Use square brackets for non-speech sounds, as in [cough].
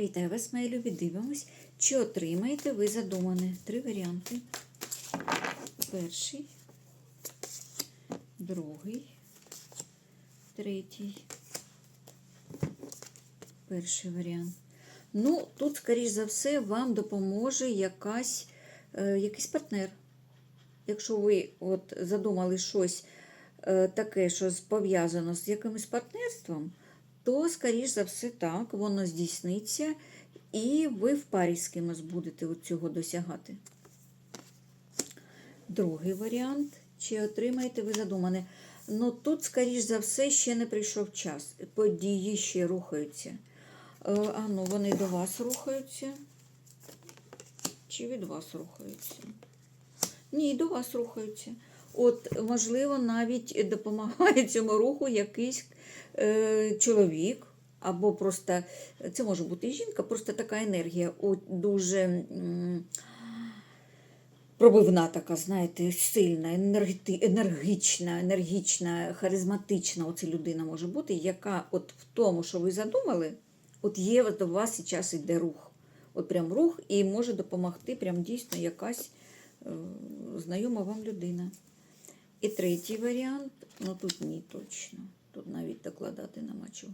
Вітаю вас, мої любі. Дивимось, чи отримаєте ви задумане. Три варіанти. Перший, другий, третій. Перший варіант. Ну, тут, скоріш за все, вам допоможе якась, е, якийсь партнер. Якщо ви от задумали щось е, таке, що пов'язано з якимось партнерством, то, скоріш за все, так, воно здійсниться, і ви в парі з кимось будете цього досягати. Другий варіант. Чи отримаєте ви задумане? Ну тут, скоріш за все, ще не прийшов час. Події ще рухаються. Е, А ну, вони до вас рухаються. Чи від вас рухаються? Ні, до вас рухаються. От, можливо, навіть допомагає [laughs] цьому руху якийсь е, чоловік, або просто це може бути і жінка, просто така енергія о, дуже м, пробивна, така, знаєте, сильна, енергeti- енергічна, енергічна, харизматична. Оце людина може бути, яка от в тому, що ви задумали, от є до вас і час іде рух. От прям рух і може допомогти прям дійсно якась е, знайома вам людина. І третій варіант, ну тут ні точно. Тут навіть докладати нема чого.